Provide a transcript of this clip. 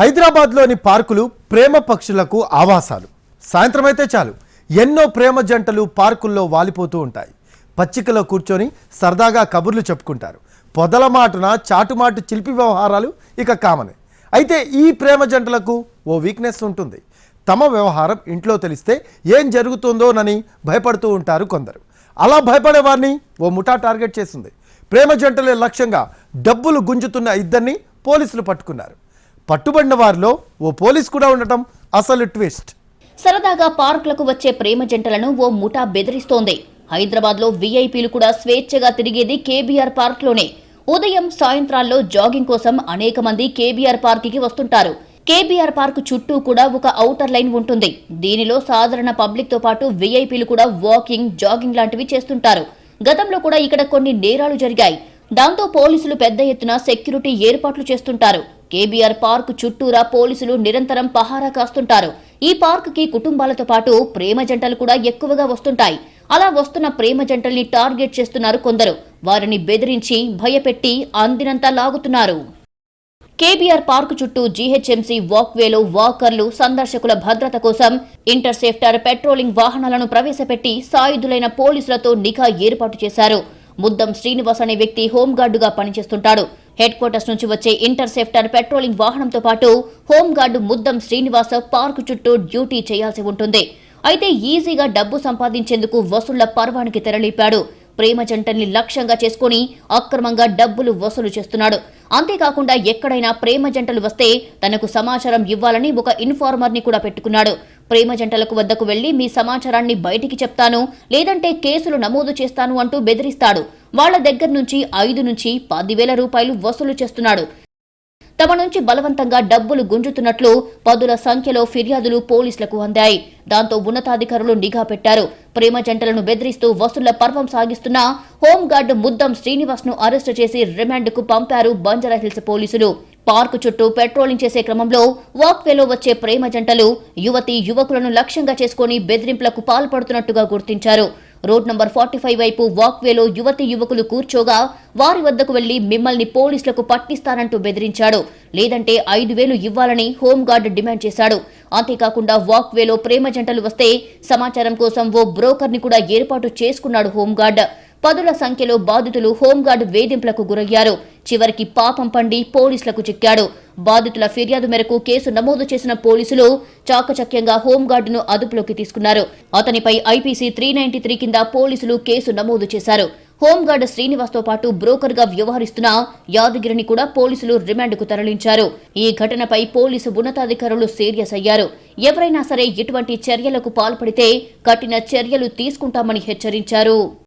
హైదరాబాద్లోని పార్కులు ప్రేమ పక్షులకు ఆవాసాలు. సాయంత్రం అయితే చాలు. ఎన్నో ప్రేమ జంటలు పార్కుల్లో వాలిపోతూ ఉంటాయి. పచ్చికలో కూర్చొని సరదాగా కబుర్లు చెప్పుకుంటారు. పొదల మాటున చాటుమాటు చిలిపి వ్యవహారాలు ఇక కామనే. అయితే ఈ ప్రేమ జంటలకు ఓ వీక్నెస్ ఉంటుంది. తమ వ్యవహారం ఇంట్లో తెలిస్తే ఏం జరుగుతుందోనని భయపడుతూ ఉంటారు కొందరు. అలా భయపడే వారిని ఓ ముఠా టార్గెట్ చేసింది. ప్రేమ జంటలే లక్ష్యంగా డబ్బులు గుంజుతున్న ఇద్దరిని పోలీసులు పట్టుకున్నారు. పట్టుబడిన వారిలో ఓ పోలీస్ కూడా ఉండటం అసలు ట్విస్ట్. సరదాగా పార్కులకు వచ్చే ప్రేమ జంటలను ఓ ముఠా బెదిరిస్తోంది. హైదరాబాద్లో వీఐపీలు కూడా స్వేచ్ఛగా తిరిగేది కేబీఆర్ పార్క్లోనే. ఉదయం సాయంత్రాల్లో జాగింగ్ కోసం అనేక మంది కేబీఆర్ పార్క్కి వస్తుంటారు. కేబీఆర్ పార్క్ చుట్టూ కూడా ఒక అవుటర్ లైన్ ఉంటుంది. దీనిలో సాధారణ పబ్లిక్తో పాటు వీఐపీలు కూడా వాకింగ్ జాగింగ్ లాంటివి చేస్తుంటారు. గతంలో కూడా ఇక్కడ కొన్ని నేరాలు జరిగాయి. దాంతో పోలీసులు పెద్ద ఎత్తున సెక్యూరిటీ ఏర్పాట్లు చేస్తుంటారు. కేబీఆర్ పార్క్ చుట్టూరా పోలీసులు నిరంతరం పహారా కాస్తుంటారు. ఈ పార్క్కి కుటుంబాలతో పాటు ప్రేమ జంటలు కూడా ఎక్కువగా వస్తుంటాయి. అలా వస్తున్న ప్రేమ జంటల్ని టార్గెట్ చేస్తున్నారు కొందరు. వారిని బెదిరించి భయపెట్టి అందినంత లాగుతున్నారు. కేబీఆర్ పార్కు చుట్టూ జీహెచ్ఎంసీ వాక్వేలో వాకర్లు సందర్శకుల భద్రత కోసం ఇంటర్సెప్టర్ పెట్రోలింగ్ వాహనాలను ప్రవేశపెట్టి సాయుధులైన పోలీసులతో నిఘా ఏర్పాటు చేశారు. ముద్దం శ్రీనివాస్ అనే వ్యక్తి హోంగార్డుగా పనిచేస్తుంటాడు. హెడ్ క్వార్టర్స్ నుంచి వచ్చే ఇంటర్సెప్టర్ పెట్రోలింగ్ వాహనంతో పాటు home guard Muddam Srinivasa park చుట్టూ డ్యూటీ చేయాల్సి ఉంటుంది. అయితే ఈజీగా డబ్బు సంపాదించేందుకు వసూళ్ళ పర్వానికి తెరలేపాడు. ప్రేమ జంటల్ని లక్ష్యంగా చేసుకుని అక్రమంగా డబ్బులు వసూలు చేస్తున్నాడు. అంతేకాకుండా ఎక్కడైనా ప్రేమ జంటలు వస్తే తనకు సమాచారం ఇవ్వాలని ఒక ఇన్ఫార్మర్ని కూడా పెట్టుకున్నాడు. ప్రేమ జంటలకు వద్దకు వెళ్ళి మీ సమాచారాన్ని బయటికి చెప్తాను లేదంటే కేసులు నమోదు చేస్తాను అంటూ బెదిరిస్తాడు. వాళ్ళ దగ్గర నుంచి ఐదు నుంచి పదివేల రూపాయలు వసూలు చేస్తున్నాడు. తమ నుంచి బలవంతంగా డబ్బులు గుంజుతున్నట్లు పదుల సంఖ్యలో ఫిర్యాదులు పోలీసులకు అందాయి. దాంతో ఉన్నతాధికారులు నిఘా పెట్టారు. ప్రేమ జంటలను బెదిరిస్తూ వసూళ్ళ పర్వం సాగిస్తున్న హోంగార్డు ముద్దం శ్రీనివాస్ను అరెస్టు చేసి రిమాండ్కు పంపారు బంజారాహిల్స్ పోలీసులు. పార్కు చుట్టూ పెట్రోలింగ్ చేసే క్రమంలో వాక్వేలో వచ్చే ప్రేమ జంటలు యువతి యువకులను లక్ష్యంగా చేసుకుని బెదిరింపులకు పాల్పడుతున్నట్టుగా గుర్తించారు. రోడ్ నంబర్ ఫార్టీ ఫైవ్ వైపు వాక్వేలో యువతి యువకులు కూర్చోగా వారి వద్దకు వెళ్ళి మిమ్మల్ని పోలీసులకు పట్టిస్తానంటూ బెదిరించాడు. లేదంటే ఐదు వేలు ఇవ్వాలని హోంగార్డ్ డిమాండ్ చేశాడు. అంతేకాకుండా వాక్వేలో ప్రేమ జంటలు వస్తే సమాచారం కోసం ఓ బ్రోకర్ని కూడా ఏర్పాటు చేసుకున్నాడు హోంగార్డ్. పదుల సంఖ్యలో బాధితులు హోంగార్డు వేధింపులకు గురయ్యారు. చివరికి పాపం పండి పోలీసులకు చిక్కాడు. బాధితుల ఫిర్యాదు మేరకు కేసు నమోదు చేసిన పోలీసులు చాకచక్యంగా హోంగార్డును అదుపులోకి తీసుకున్నారు. అతనిపై ఐపీసీ త్రీ నైన్టీ త్రీ కింద పోలీసులు కేసు నమోదు చేశారు. హోంగార్డు శ్రీనివాస్తో పాటు బ్రోకర్గా వ్యవహరిస్తున్న యాదగిరిని కూడా పోలీసులు రిమాండ్కు తరలించారు. ఈ ఘటనపై పోలీసు ఉన్నతాధికారులు సీరియస్ అయ్యారు. ఎవరైనా సరే ఇటువంటి చర్యలకు పాల్పడితే కఠిన చర్యలు తీసుకుంటామని హెచ్చరించారు.